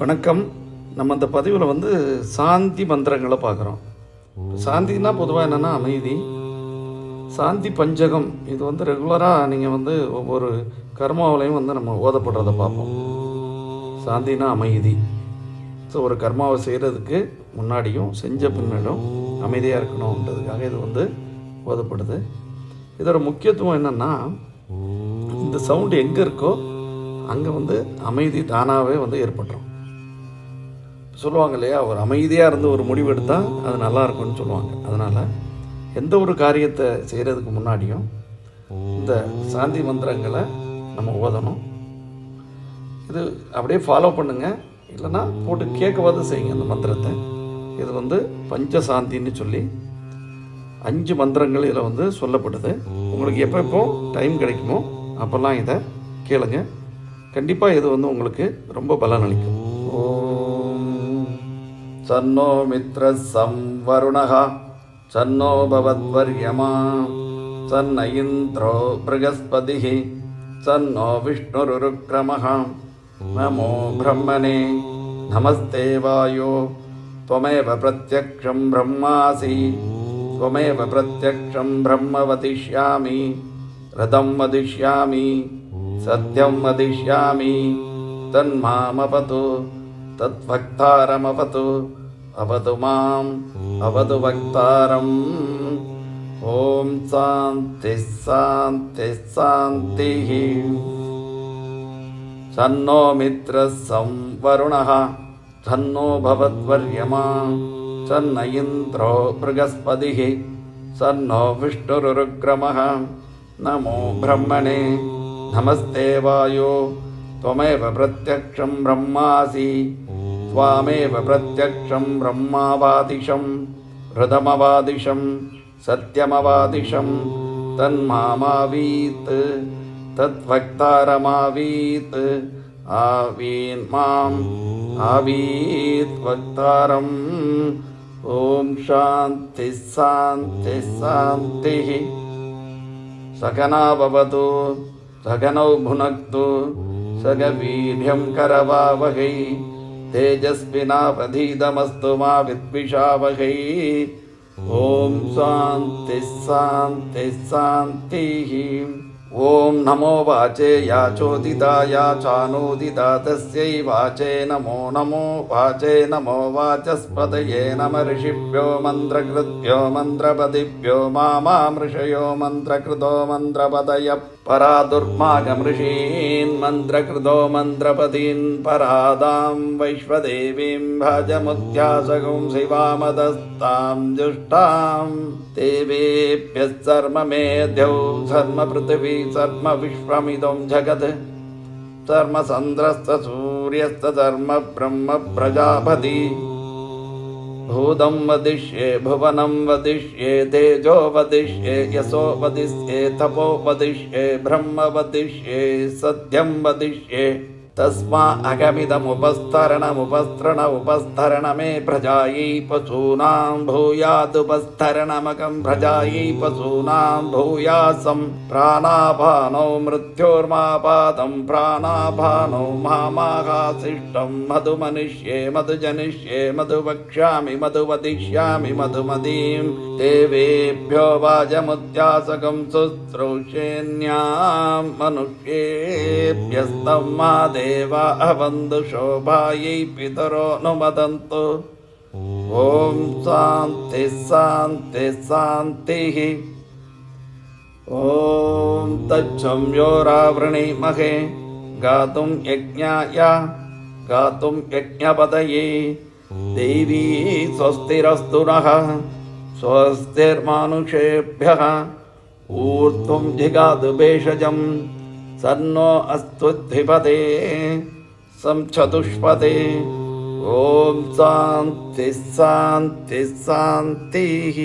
வணக்கம். நம்ம இந்த பதிவில் வந்து சாந்தி மந்திரங்களை பார்க்குறோம். சாந்தின்னா பொதுவாக என்னென்னா அமைதி. சாந்தி பஞ்சகம் இது வந்து ரெகுலராக நீங்கள் வந்து ஒவ்வொரு கர்மாவிலையும் வந்து நம்ம ஓதப்படுறதை பார்ப்போம். சாந்தினா அமைதி. ஸோ ஒரு கர்மாவை செய்கிறதுக்கு முன்னாடியும் செஞ்ச பின்னாடும் அமைதியாக இருக்கணுன்றதுக்காக இது வந்து ஓதப்படுது. இதோட முக்கியத்துவம் என்னென்னா இந்த சவுண்டு எங்கே இருக்கோ அங்கே வந்து அமைதி தானாகவே வந்து ஏற்பட்டுரும். சொல்லுவாங்க இல்லையா ஒரு அமைதியாக இருந்து ஒரு முடிவு எடுத்தால் அது நல்லா இருக்கும்னு சொல்லுவாங்க. அதனால் எந்த ஒரு காரியத்தை செய்கிறதுக்கு முன்னாடியும் இந்த சாந்தி மந்திரங்களை நம்ம ஓதணும். இது அப்படியே ஃபாலோ பண்ணுங்கள் இல்லைன்னா போட்டு கேட்கவாது செய்யுங்க அந்த மந்திரத்தை. இது வந்து பஞ்சசாந்தின்னு சொல்லி அஞ்சு மந்திரங்கள் இதில் வந்து சொல்லப்படுது. உங்களுக்கு எப்போ எப்போ டைம் கிடைக்குமோ அப்போல்லாம் இதை கேளுங்க. கண்டிப்பாக இது வந்து உங்களுக்கு ரொம்ப பலன் அளிக்கும் सन्नो मित्रः संवरुणः। सन्नो भवद्वर्यमा। सन्न इन्द्रो बृहस्पतिः। स विष्णुरुक्रमः नमो ब्रह्मणे। नमस्ते वायो। त्वमेव प्रत्यक्षं ब्रह्मासि। त्वमेव प्रत्यक्षं ब्रह्म वदिष्यामि। रथं वदिष्यामि। सत्यं वदिष्यामि। तन्मामपतु। तद्भक्तारमपतु अवतु माम् अवतु सन्नो मित्रः संवरुणः सन्नो भवद्वर्यमा सन्न इन्द्रो बृहस्पतिः सन्नो विष्णुरुरुक्रमः नमो ब्रह्मणे नमस्ते वायो त्वमेव प्रत्यक्षं ब्रह्मासि त्वामेव प्रत्यक्षं ब्रह्मावादिशं हृदमवादिशं सत्यमवादिशं तन्मामावीत् तद्वक्तारमावीत् आवीन् माम् आवीत् वक्तारम् ॐ शान्तिः शान्तिः शान्तिः। सकना भवतु सगनौ भुनक्तु सगवीर्यं करवावहै तेजस्विनावधीतमस्तु मा विद्विषावहै। ॐ शान्तिः शान्तिः शान्तिः ॐ नमो वाचे या चोदिता या चानोदिता तस्यै वाचे नमो नमो वाचे नमो वाचस्पतये नम ऋषिभ्यो मन्त्रकृत्यो मन्त्रपदिभ्यो मामामृषयो मन्त्रकृतो मन्त्रपदय परा दुर्मागमृषीन् मन्त्रकृतो मन्त्रपदीन् परादां वैश्वदेवीं भजमुद्यासगुं शिवामदस्तां जुष्टां देवेभ्यः सर्वमेध्यौ सर्वपृथिवी सर्वविश्वमिदं जगत् सर्वचन्द्रश्च ब्रह्म प्रजापति भूतं वदिष्ये भुवनं वदिष्ये तेजो वदिष्ये यशो वदिष्ये तपो वदिष्ये ब्रह्म वदिष्ये सत्यं वदिष्ये तस्मा अगमिदमुपस्तरणमुपस्तृण उपस्तरणमे भ्रजायै पशूनां भूयादुपस्तरणमकं भ्रजायै पशूनां भूयासं प्राणापानौ मृत्योर्मापातं प्राणापानौ मामाकाशिष्टं मधुमनिष्ये मधुजनिष्ये मधुवक्ष्यामि मधुवदिष्यामि मधुमदीं देवेभ्यो वाजमुद्यासकं सुश्रौषेण्यां मनुष्येभ्यस्तं मादे देवा शोभायै पितरो नुमदन्तु ॐ शान्तिः शान्तिः शान्तिः। ॐ तच्छं यो रावृणीमहे गातुं यज्ञाय गातुं यज्ञपदये देवी स्वस्तिरस्तु नः स्वस्तिर्मानुषेभ्यः ऊर्ध्वं जिगातु भेषजं सन्नो अस्त्वद्धिपते संचतुष्पते। ॐ शान्तिः शान्तिः शान्तिः